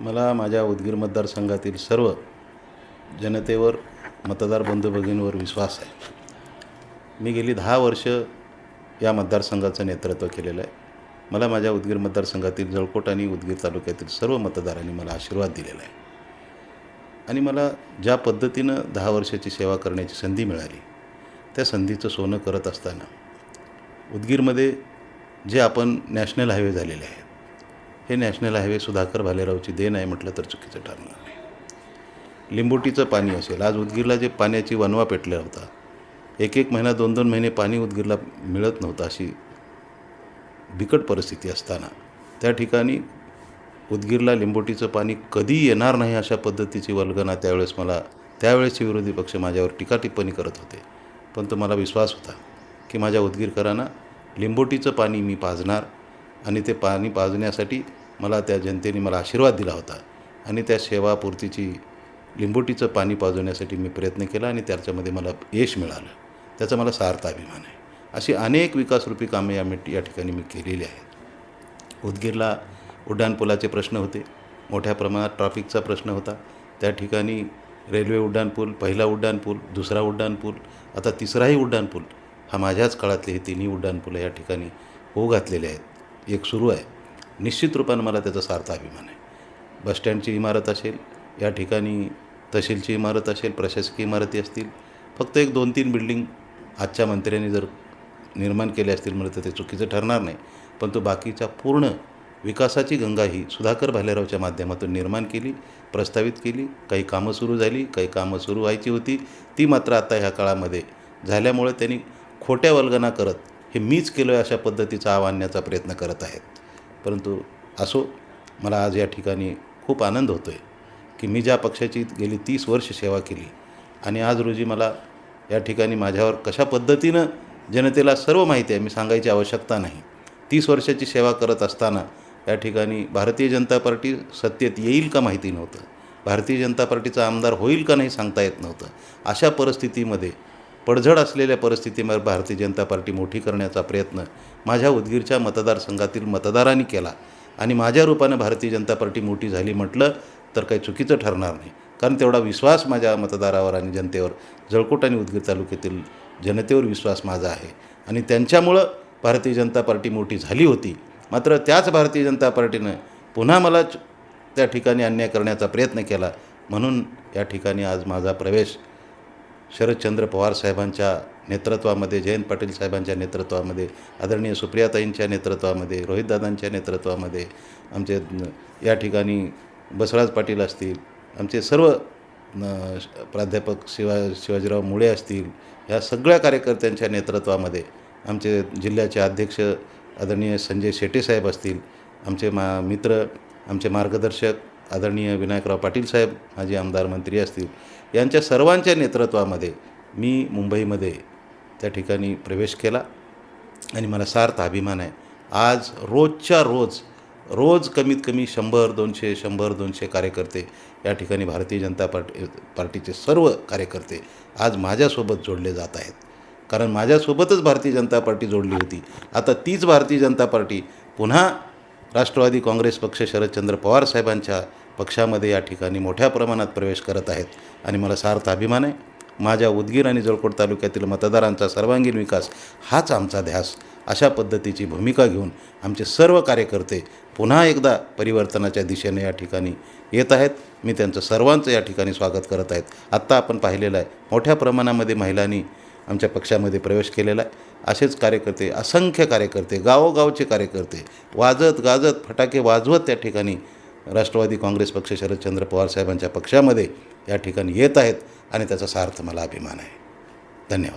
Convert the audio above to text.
मला माझ्या उदगीर मतदारसंघातील सर्व जनतेवर मतदार बंधू भगिनीवर विश्वास आहे. मी गेली दहा वर्ष या मतदारसंघाचं नेतृत्व केलेलं आहे. मला माझ्या उदगीर मतदारसंघातील जळकोट आणि उदगीर तालुक्यातील सर्व मतदारांनी मला आशीर्वाद दिलेला आहे. आणि मला ज्या पद्धतीनं दहा वर्षाची सेवा करण्याची संधी मिळाली त्या संधीचं सोनं करत असताना उदगीरमध्ये जे आपण नॅशनल हायवे झालेले आहेत हे नॅशनल हायवे सुधाकर भालेरावची देण आहे म्हटलं तर चुकीचं ठरणार नाही. लिंबोटीचं पाणी असेल. आज उदगीरला जे पाण्याची वनवा पेटल्या होता एक एक महिना दोन दोन महिने पाणी उदगीरला मिळत नव्हतं अशी बिकट परिस्थिती असताना. त्या ठिकाणी उदगीरला लिंबोटीचं पाणी कधी येणार नाही अशा पद्धतीची वल्गना त्यावेळेस मला त्यावेळेसचे विरोधी पक्ष माझ्यावर टीका टिप्पणी करत होते. पण तो मला विश्वास होता की माझ्या उदगीरकरांना लिंबोटीचं पाणी मी पाजणार आणि ते पाणी पाजण्यासाठी मला त्या जनतेने मला आशीर्वाद दिला होता. आणि त्या सेवापूर्तीची लिंबोटीचं पाणी पाजवण्यासाठी मी प्रयत्न केला आणि त्याच्यामध्ये मला यश मिळालं. त्याचा मला सार्थ अभिमान आहे. अशी अनेक विकासरूपी कामे या मी या ठिकाणी मी केलेली आहेत. उदगीरला उड्डाणपुलाचे प्रश्न होते. मोठ्या प्रमाणात ट्रॅफिकचा प्रश्न होता. त्या ठिकाणी रेल्वे उड्डाणपूल पहिला उड्डाणपूल दुसरा उड्डाणपूल आता तिसराही उड्डाणपूल हा माझ्याच काळातले हे तिन्ही उड्डाणपुलं या ठिकाणी होऊ घातलेले आहेत. एक सुरू आहे. निश्चित रूपानं मला त्याचा सार्थ अभिमान आहे. बसस्टँडची इमारत असेल या ठिकाणी तहसीलची इमारत असेल प्रशासकीय इमारती असतील फक्त एक दोन तीन बिल्डिंग आजच्या मंत्र्यांनी जर निर्माण केले असतील म्हणलं तर ते चुकीचं ठरणार नाही. पण तो बाकीच्या पूर्ण विकासाची गंगा ही सुधाकर भालेरावच्या माध्यमातून निर्माण केली प्रस्तावित केली. काही कामं सुरू झाली काही कामं सुरू व्हायची होती. ती मात्र आता ह्या काळामध्ये झाल्यामुळे त्यांनी खोट्या वल्गना करत हे मीच केलं आहे अशा पद्धतीचा आव आणण्याचा प्रयत्न करत आहेत. परंतु असो मला आज या ठिकाणी खूप आनंद होतो आहे की मी ज्या पक्षाची गेली तीस वर्ष सेवा केली आणि आज रोजी मला या ठिकाणी माझ्यावर कशा पद्धतीनं जनतेला सर्व माहिती आहे मी सांगायची आवश्यकता नाही. तीस वर्षाची सेवा करत असताना या ठिकाणी भारतीय जनता पार्टी सत्तेत येईल का माहिती नव्हतं. भारतीय जनता पार्टीचा आमदार होईल का नाही सांगता येत नव्हतं. अशा परिस्थितीमध्ये पडझड असलेल्या परिस्थितीमध्ये भारतीय जनता पार्टी मोठी करण्याचा प्रयत्न माझ्या उदगीरच्या मतदारसंघातील मतदारांनी केला आणि माझ्या रूपानं भारतीय जनता पार्टी मोठी झाली म्हटलं तर काही चुकीचं ठरणार नाही. कारण तेवढा विश्वास माझ्या मतदारावर आणि जनतेवर जळकोट आणि उदगीर तालुक्यातील जनतेवर विश्वास माझा आहे. आणि त्यांच्यामुळं भारतीय जनता पार्टी मोठी झाली होती. मात्र त्याच भारतीय जनता पार्टीनं पुन्हा मला त्या ठिकाणी अन्याय करण्याचा प्रयत्न केला म्हणून या ठिकाणी आज माझा प्रवेश शरदचंद्र पवार साहेबांच्या नेतृत्वामध्ये जयंत पाटील साहेबांच्या नेतृत्वामध्ये आदरणीय सुप्रियाताईंच्या नेतृत्वामध्ये रोहितदादांच्या नेतृत्वामध्ये आमचे या ठिकाणी बसवराज पाटील असतील आमचे सर्व प्राध्यापक शिवा शिवाजीराव मुळे असतील या सगळ्या कार्यकर्त्यांच्या नेतृत्वामध्ये आमचे जिल्ह्याचे अध्यक्ष आदरणीय संजय शेटे साहेब असतील आमचे मा मित्र आमचे मार्गदर्शक आदरणीय विनायकराव पाटील साहेब माजी आमदार मंत्री असतील यांच्या सर्वांच्या नेतृत्वामध्ये मी मुंबईमध्ये त्या ठिकाणी प्रवेश केला. आणि मला सार्थ अभिमान आहे. आज रोजच्या रोज रोज कमीत कमी शंभर दोनशे शंभर दोनशे कार्यकर्ते या ठिकाणी भारतीय जनता पार्टी पार्टीचे सर्व कार्यकर्ते आज माझ्यासोबत जोडले जात आहेत. कारण माझ्यासोबतच भारतीय जनता पार्टी जोडली होती. आता तीच भारतीय जनता पार्टी पुन्हा राष्ट्रवादी काँग्रेस पक्ष शरदचंद्र पवार साहेबांच्या पक्षामध्ये या ठिकाणी मोठ्या प्रमाणात प्रवेश करत आहेत. आणि मला सार्थ अभिमान आहे. माझ्या उदगीर आणि जळकोट तालुक्यातील मतदारांचा सर्वांगीण विकास हाच आमचा ध्यास. अशा पद्धतीची भूमिका घेऊन आमचे सर्व कार्यकर्ते पुन्हा एकदा परिवर्तनाच्या दिशेने या ठिकाणी येत आहेत. मी त्यांचं सर्वांचं या ठिकाणी स्वागत करत आहेत. आत्ता आपण पाहिलेलं आहे मोठ्या प्रमाणामध्ये महिलांनी आमच्या पक्षामध्ये प्रवेश केलेला आहे. असेच कार्यकर्ते असंख्य कार्यकर्ते गावोगावचे कार्यकर्ते वाजत गाजत फटाके वाजवत त्या ठिकाणी राष्ट्रवादी काँग्रेस पक्ष शरदचंद्र पवार साहेबांच्या पक्षामध्ये या ठिकाणी येत आहेत आणि त्याचा सार्थ मला अभिमान आहे. धन्यवाद.